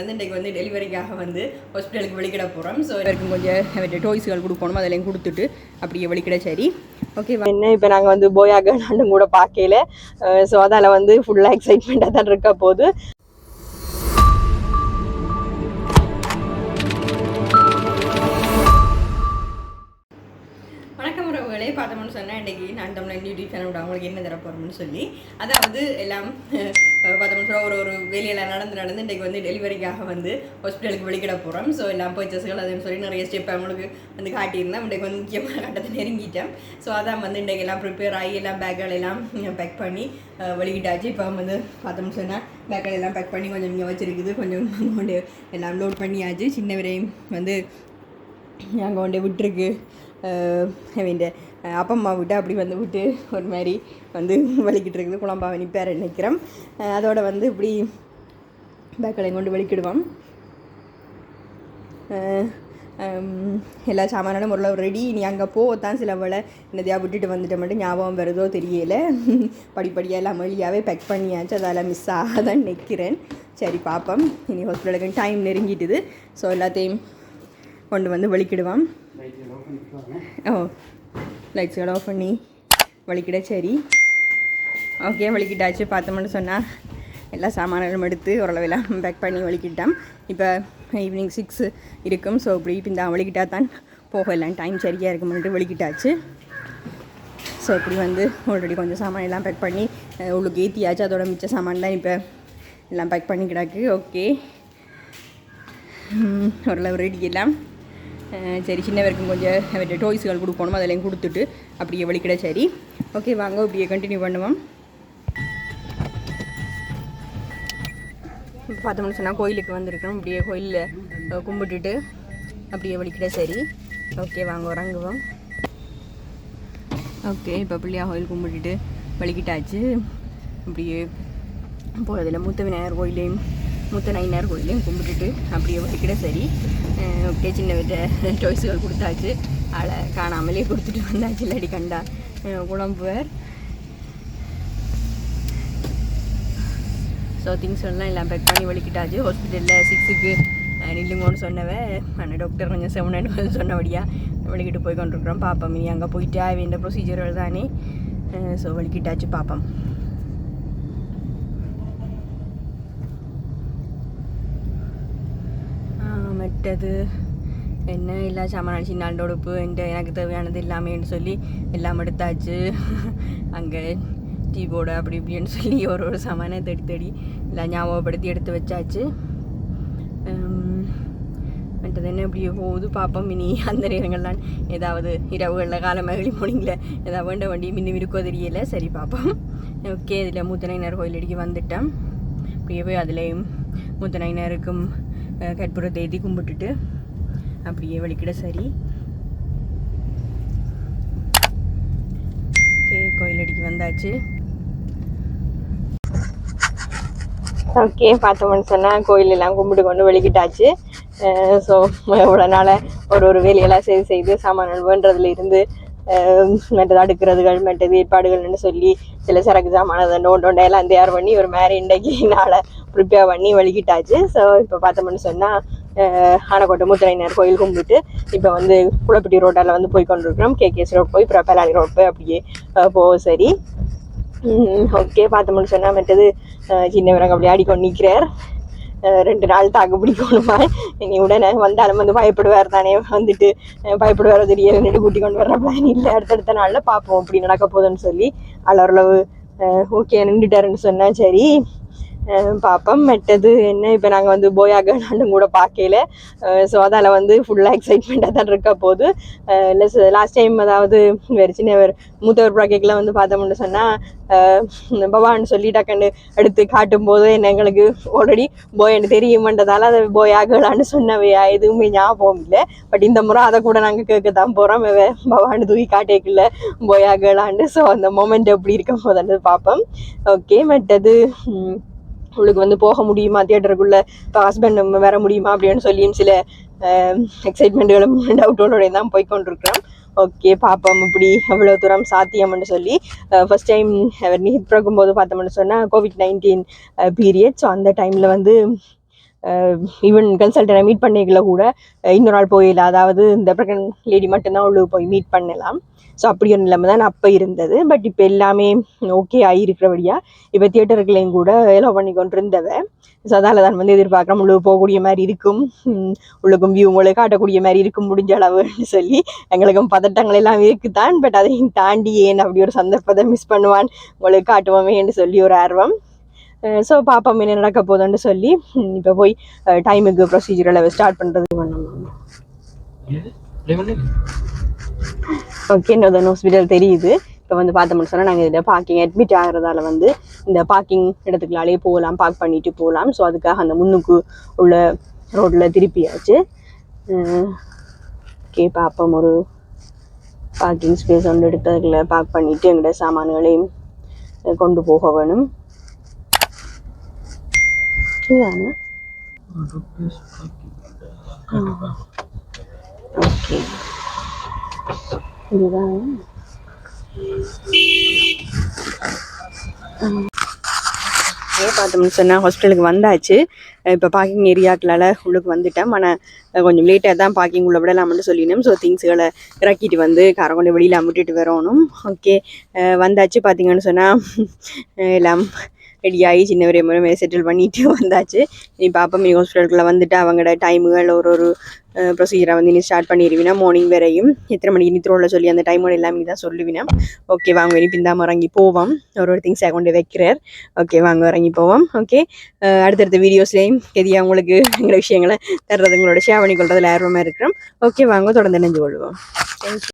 வந்து இன்றைக்கு வந்து டெலிவரிக்காக வந்து ஹாஸ்பிட்டலுக்கு வெளிக்கிட போகிறோம் ஸோ எல்லாருக்கும் கொஞ்சம் டோய்ஸ்கள் கொடுக்கணும் அதெல்லாம் கொடுத்துட்டு அப்படியே வெளிக்கிட சரி. ஓகே என்ன இப்போ நாங்கள் வந்து போயாக நாண்டும் கூட பார்க்கல. ஸோ அதால் வந்து ஃபுல்லாக எக்ஸைட்மெண்ட்டாக தான் இருக்க போது வணக்கம் பார்த்தோம்னு சொன்னால் இன்றைக்கி நான் தமிழ் யூடியூப் சேனல் அவங்களுக்கு என்ன தர போகிறோம்னு சொல்லி அதாவது எல்லாம் பார்த்தோம்னு சொன்னால் ஒரு ஒரு வேலையெல்லாம் நடந்து நடந்து இன்றைக்கு வந்து டெலிவரிக்காக வந்து ஹாஸ்பிட்டலுக்கு வெளிக்கிட போகிறோம் ஸோ எல்லாம் பர்ச்சஸ்கள் அதுன்னு சொல்லி நிறைய ஸ்டெப் அவங்களுக்கு வந்து காட்டியிருந்தேன். இன்றைக்கு வந்து முக்கியமான கட்டத்தை நெருங்கிட்டேன். ஸோ அதான் வந்து இன்றைக்கு எல்லாம் ப்ரிப்பேர் ஆகி எல்லாம் பேக்குகள் எல்லாம் பேக் பண்ணி வெளியிட்டாச்சு. வெளிக்கிட்டாச்சு இப்போ வந்து பார்த்தோம்னு சொன்னால் பேக்கள் எல்லாம் பேக் பண்ணி கொஞ்சம் இங்கே வச்சுருக்குது. கொஞ்சம் கொண்டு எல்லாம் லோட் பண்ணியாச்சு. சின்ன விரையும் வந்து அங்கே கொண்டு விட்டுருக்கு. வேண்டிய அப்பா அம்மா விட்டு அப்படி வந்து விட்டு ஒரு மாதிரி வந்து வலிக்கிட்டு இருக்குது. குழம்பா நிற்பார் நிற்கிறோம் அதோட வந்து இப்படி பேக்கலை கொண்டு வலிக்கிடுவோம். எல்லா சாமானும் ஒரு ரெடி நீ அங்கே போத்தான் சில வேலை என்னதையா விட்டுட்டு வந்துட்ட மட்டும் ஞாபகம் வருதோ தெரியல. படிப்படியாக எல்லாம் வழியாகவே பேக் பண்ணியாச்சு. அதால் மிஸ் ஆகாதான் நிற்கிறேன் சரி பார்ப்போம் இனி ஹாஸ்பிட்டலுக்கு டைம் நெருங்கிட்டுது. ஸோ எல்லாத்தையும் கொண்டு வந்து வலிக்கிடுவான் ஓ லைட்ஸ்களை ஆஃப் பண்ணி வலிக்கிட சரி. ஓகே வலிக்கிட்டாச்சு பார்த்தோம்னு சொன்னால் எல்லா சாமான்களும் எடுத்து ஓரளவெல்லாம் பேக் பண்ணி வலிக்கிட்டோம். இப்போ ஈவினிங் சிக்ஸ் இருக்கும் ஸோ இப்படி இப்போ இந்த வலிக்கிட்டா தான் போகலாம் டைம் சரியாக இருக்கும்னுட்டு வலிக்கிட்டாச்சு. ஸோ இப்படி வந்து ஆல்ரெடி கொஞ்சம் சாமான் எல்லாம் பேக் பண்ணி உள்ளுக்கு ஏற்றியாச்சு அதோட மிச்ச சாமான் தான் இப்போ எல்லாம் பேக் பண்ணி கிடக்கு ஓகே ஓரளவு ரெடி எல்லாம். சரி சின்னவருக்கும் கொஞ்சம் அவர்கிட்ட டோய்ஸ்கள் கொடுக்கணும் அதெல்லாம் கொடுத்துட்டு அப்படியே வலிக்கிட சரி. ஓகே வாங்க இப்படியே கண்டினியூ பண்ணுவோம். பார்த்தோம்னு சொன்னால் கோயிலுக்கு வந்திருக்கோம். அப்படியே கோயிலில் கும்பிட்டுட்டு அப்படியே வலிக்கிட சரி. ஓகே வாங்க உறங்குவோம். ஓகே இப்போ பிள்ளையா கோயில் கும்பிட்டுட்டு வலிக்கிட்டாச்சு அப்படியே போகிறதில்ல மூத்த விநாயகர் கோயிலையும் மூத்த நைனார் கோயிலையும் கும்பிட்டுட்டு அப்படியே வலிக்கிட சரி. அப்படியே சின்ன விட்ட டொய்ஸுகள் கொடுத்தாச்சு. ஆளை காணாமலே கொடுத்துட்டு வந்தாச்சு. இல்லாடி கண்டா அஹ் குழம்புவர். ஸோ திங்ஸ் எல்லாம் எல்லாம் பேக் பண்ணி வலிக்கிட்டாச்சு. ஹாஸ்பிட்டலில் சிக்ஸுக்கு நில்லுங்கன்னு சொன்னவ ஆனால் டாக்டர் கொஞ்சம் செவன் சொன்னபடியா வலிக்கிட்டு போய் கொண்டிருக்கிறோம் பாப்பம் இனி அங்கே போயிட்டா. வேண்ட ப்ரொசீஜர்கள் தானே. ஸோ வலிக்கிட்டாச்சு பார்ப்போம் மற்றது என்ன எல்லா சாமான் சின்ன உடுப்பு இந்த எனக்கு தேவையானது எல்லாமேன்னு சொல்லி எல்லாம் எடுத்தாச்சு. அங்கே டீ போர்டு அப்படி இப்படின்னு சொல்லி ஒரு ஒரு சாமானை தேடி தேடி எல்லாம் ஞாபகப்படுத்தி எடுத்து வச்சாச்சு. மற்றது என்ன இப்படி போகுது பார்ப்போம். மினி அந்த நேரங்கள்லாம் ஏதாவது இரவுகளில் கால மகளி மொழிங்கள ஏதாவது வேண்ட வண்டி மின்னி இருக்கோ தெரியல. சரி பார்ப்போம். ஓகே இதில் மூத்தனையினர் கோயில் அடிக்க வந்துட்டேன். அப்படியே போய் அதுலேயும் மூத்தனையினருக்கும் அஹ், கற்பூரத்தை ஏற்றி கும்பிட்டுட்டு அப்படியே வலிக்கிட சரி. ஓகே கோயில் அடிக்கு வந்தாச்சு. ஓகே பார்த்தோம்னு சொன்னால் கோயில் எல்லாம் கும்பிட்டு கொண்டு வெளிக்கிட்டாச்சு ஸோ இவ்வளோ நாள் ஒரு ஒரு வேலையெல்லாம் செய்து செய்து சாமான்கள் வேண்டதுல இருந்து மற்றது அடுக்கிறதுகள் மற்றது ஏற்பாடுகள்னு சொல்லி சில சரக்கு சாமான நோண்டு நோண்டை எல்லாம் தயார் பண்ணி ஒரு மாதிரி இன்றைக்கு நாளை ப்ரிப்பேர் பண்ணி வலிக்கிட்டாச்சு ஸோ இப்போ பார்த்தோம்னு சொன்னால் ஆனக்கோட்டை முத்திரையினர் கோயில் கும்பிட்டு இப்போ வந்து குளப்பட்டி ரோட்டால் வந்து போய் கொண்டிருக்கிறோம். கேகேஎஸ் ரோட் போய் அப்புறம் பலாலி ரோட் போய் அப்படியே அஹ், போவோம். சரி. ஓகே பார்த்தோம்னு சொன்னால் மற்றது சின்ன விறகு அப்படி ஆடிக்கொண்டு நிற்கிறார் ரெண்டு நாள் தாக்கு பிடிக்கணுமா. இனி உடனே வந்தாலும் வந்து பயப்படுவார் தானே. வந்துட்டு அஹ், தெரிய நின்று கூட்டி கொண்டு வர்ற பிளான் இல்லை. அடுத்தடுத்த நாளில் பார்ப்போம் அப்படி நடக்க போகுதுன்னு சொல்லி அதில் ஓகே நின்றுட்டாருன்னு சொன்னால் சரி. பார்ப்போம் மெட்டது என்ன இப்போ நாங்கள் வந்து போயாக நாண்டும் கூட பார்க்கல. ஸோ அதால் வந்து ஃபுல்லாக எக்ஸைட்மெண்ட்டாக தான் இருக்க போகுது இல்லை லாஸ்ட் டைம் அதாவது வேறு சின்னவர் மூத்தவர் ப்ராஜெக்டில் வந்து பார்த்தோம்னு சொன்னால் பவான்னு சொல்லி டக்குன்னு எடுத்து காட்டும் போது என்ன எங்களுக்கு ஆல்ரெடி போயன்னு தெரியுமன்றதால அதை போய் ஆகலான்னு சொன்னவையா எதுவுமே ஞாபகம் இல்லை. பட் இந்த முறை அதை கூட நாங்கள் கேட்க தான் போகிறோம் பவான்னு தூக்கி காட்டேக்குள்ள போய் ஆகலான்னு ஸோ அந்த மொமெண்ட் எப்படி இருக்கும் போதுன்றது பார்ப்போம் ஓகே மற்றது உங்களுக்கு வந்து போக முடியுமா? தியேட்டருக்குள்ளே இப்போ ஹஸ்பண்ட் வர முடியுமா? அப்படின்னு சொல்லியும் சில எக்ஸைட்மெண்ட்டுகளும் டவுட்டோட தான் போய் கொண்டிருக்கிறோம் ஓகே பார்ப்போம் இப்படி எவ்வளோ தூரம் சாத்தியம்னு சொல்லி. ஃபர்ஸ்ட் டைம் அவர் நீட் பிறக்கும்போது பார்த்தோம்னு சொன்னால் கோவிட் நைன்டீன் பீரியட் ஸோ அந்த டைமில் வந்து ஈவன் கன்சல்டனை மீட் பண்ணிக்கல கூட இன்னொரு நாள் போயிடல அதாவது இந்த ப்ரெக்னென்ட் லேடி மட்டும்தான் உள்ளுக்கு போய் மீட் பண்ணலாம். ஸோ அப்படி ஒரு நிலைமை தான் அப்போ இருந்தது. பட் இப்போ எல்லாமே ஓகே ஆகிருக்கிறபடியா இப்போ தியேட்டர்களையும் கூட எல்லாம் பண்ணி கொண்டு இருந்தவ ஸோ அதால் தான் வந்து எதிர்பார்க்குறோம் உள்ளுக்கு போகக்கூடிய மாதிரி இருக்கும். உள்ளுக்கும் வியூ உங்களுக்கு காட்டக்கூடிய மாதிரி இருக்கும் முடிஞ்ச அளவுன்னு சொல்லி எங்களுக்கும் பதட்டங்கள் எல்லாம் இருக்குதான் பட் அதையும் தாண்டி ஏன் அப்படி ஒரு சந்தர்ப்பத்தை மிஸ் பண்ணுவான்? உங்களுக்கு காட்டுவோமேன்னு சொல்லி ஒரு ஆர்வம். ஸோ பாப்பா என்ன நடக்க போதுன்னு சொல்லி இப்போ போய் டைமுக்கு ப்ரொசீஜரில் ஸ்டார்ட் பண்ணுறது பண்ணணும் ஓகே இன்னொரு ஹாஸ்பிட்டல் தெரியுது. இப்போ வந்து பார்த்தோம்னு சொன்னால் நாங்கள் இதில் பார்க்கிங் அட்மிட் ஆகிறதால வந்து இந்த பார்க்கிங் இடத்துக்குள்ளாலே போகலாம் பார்க் பண்ணிட்டு போகலாம். ஸோ அதுக்காக அந்த முன்னுக்கு உள்ள ரோட்டில் திருப்பியாச்சு. ஓகே பார்ப்போம் ஒரு பார்க்கிங் ஸ்பேஸ் ஒன்று எடுத்து பார்க் பண்ணிவிட்டு எங்களோட சாமான்களையும் கொண்டு போக வேணும். இதுதானே ஓகே இதுதான் பார்த்தோம்னு சொன்னால் ஹாஸ்பிட்டலுக்கு வந்தாச்சு இப்போ பார்க்கிங் ஏரியாக்களால் உள்ளுக்கு வந்துட்டேன் ஆனால் கொஞ்சம் லேட்டாக தான் பார்க்கிங் உள்ள விடலாம்னு சொல்லினோம் ஸோ திங்ஸுகளை இறக்கிட்டு வந்து காரை கொண்டு வெளியில் விட்டுட்டு வரணும் ஓகே வந்தாச்சு பார்த்தீங்கன்னு சொன்னால் எல்லாம் ரெடியாகி சின்ன வரைய முறை செட்டில் பண்ணிட்டு வந்தாச்சு. நீ பாப்பா மீ ஹாஸ்பிட்டலுக்குள்ளே வந்துட்டு அவங்களோட டைமுகள் ஒரு ஒரு ப்ரொசீஜரை வந்து நீ ஸ்டார்ட் பண்ணிடுவினா மார்னிங் வரையும் எத்தனை மணிக்கு நீ நித்திரோவில் சொல்லி அந்த டைமோட எல்லாமே தான் சொல்லுவினா. ஓகே வாங்க இனி பிந்தாம இறங்கி போவோம். ஒரு ஒரு திங்ஸை கொண்டு வைக்கிறார். ஓகே வாங்க இறங்கி போவோம். ஓகே அடுத்தடுத்த வீடியோஸ்லேயும் கெதியா உங்களுக்கு எங்களோட விஷயங்களை தர்றது உங்களோட ஷேர் பண்ணி கொள்றதுல ஆர்வமாக இருக்கிறோம். ஓகே வாங்க தொடர்ந்து நினைஞ்சு கொள்வோம். தேங்க்யூ